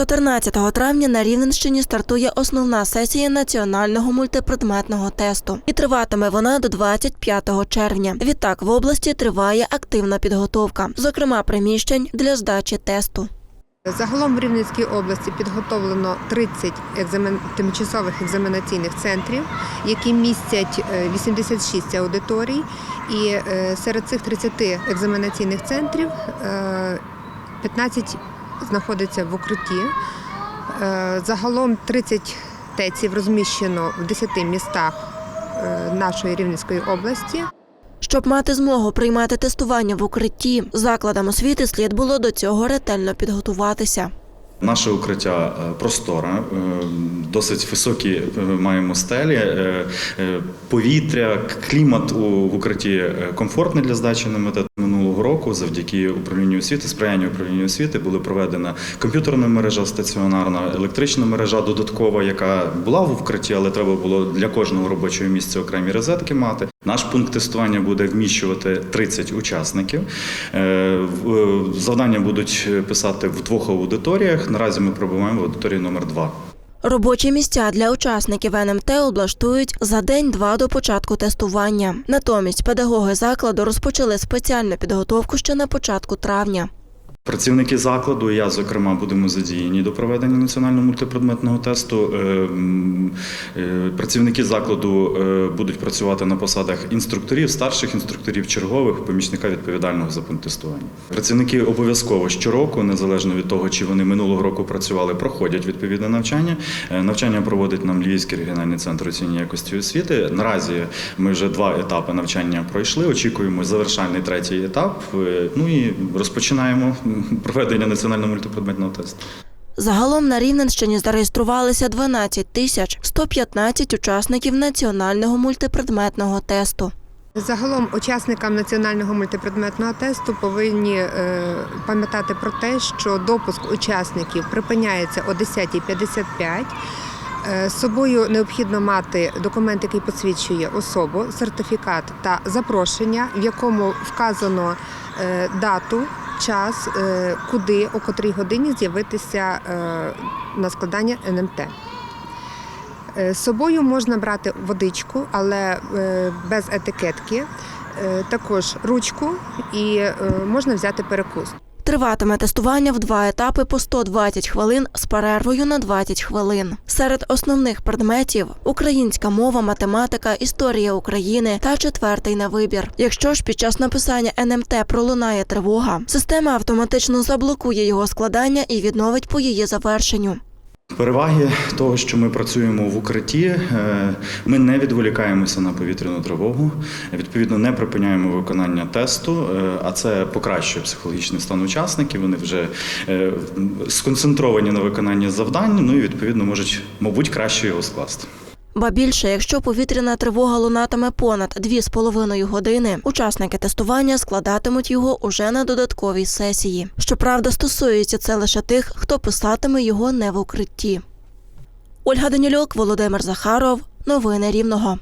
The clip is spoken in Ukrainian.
14 травня на Рівненщині стартує основна сесія національного мультипредметного тесту, і триватиме вона до 25 червня. Відтак в області триває активна підготовка, зокрема приміщень для здачі тесту. Загалом в Рівненській області підготовлено 30 екзамен... тимчасових екзаменаційних центрів, які містять е, 86 аудиторій. І е, серед цих 30 екзаменаційних центрів е, 15 знаходиться в укритті. Е, Загалом 30 теців розміщено в 10 містах е, нашої Рівненської області. Щоб мати змогу приймати тестування в укритті, закладам освіти слід було до цього ретельно підготуватися. Наше укриття е, просторе, досить високі маємо стелі, повітря, клімат у укритті комфортний для здачі НМТ. Минулого року, завдяки управлінню освіти, сприянню управлінню освіти, була проведена комп'ютерна мережа стаціонарна, електрична мережа додаткова, яка була в укритті, але треба було для кожного робочого місця окремі розетки мати. Наш пункт тестування буде вміщувати 30 учасників. Е, Завдання будуть писати в двох аудиторіях. Наразі ми пробуваємо в аудиторії номер 2 Робочі місця для учасників НМТ облаштують за день-два до початку тестування. Натомість педагоги закладу розпочали спеціальну підготовку ще на початку травня. Працівники закладу, я зокрема, будемо задіяні до проведення національного мультипредметного тесту. Е, е, Працівники закладу е, будуть працювати на посадах інструкторів, старших інструкторів, чергових, помічника відповідального за пункт тестування. Працівники обов'язково щороку, незалежно від того, чи вони минулого року працювали, проходять відповідне навчання. Навчання проводить нам Львівський регіональний центр оцінювання якості освіти. Наразі ми вже два етапи навчання пройшли. Очікуємо завершальний третій етап. Ну і розпочинаємо проведення національного мультипредметного тесту. Загалом на Рівненщині зареєструвалися 12 тисяч 115 учасників національного мультипредметного тесту. Загалом учасникам національного мультипредметного тесту повинні е, пам'ятати про те, що допуск учасників припиняється о 10.55. Е, З собою необхідно мати документ, який посвідчує особу, сертифікат та запрошення, в якому вказано е, дату, час, е, куди, о котрій годині з'явитися е, на складання НМТ. Е, З собою можна брати водичку, але без етикетки, також ручку і можна взяти перекус. Триватиме тестування в два етапи по 120 хвилин з перервою на 20 хвилин. Серед основних предметів українська мова, математика, історія України та четвертий на вибір. Якщо ж під час написання НМТ пролунає тривога, система автоматично заблокує його складання і відновить по її завершенню. Переваги того, що ми працюємо в укритті, е, ми не відволікаємося на повітряну тривогу, відповідно, не припиняємо виконання тесту, е, а це покращує психологічний стан учасників. Вони вже е, сконцентровані на виконанні завдань, ну і відповідно можуть, мабуть, краще його скласти. Ба більше, якщо повітряна тривога лунатиме понад 2,5 години, учасники тестування складатимуть його уже на додатковій сесії. Щоправда, стосується це лише тих, хто писатиме його не в укритті. Ольга Данілюк, Володимир Захаров. Новини Рівного.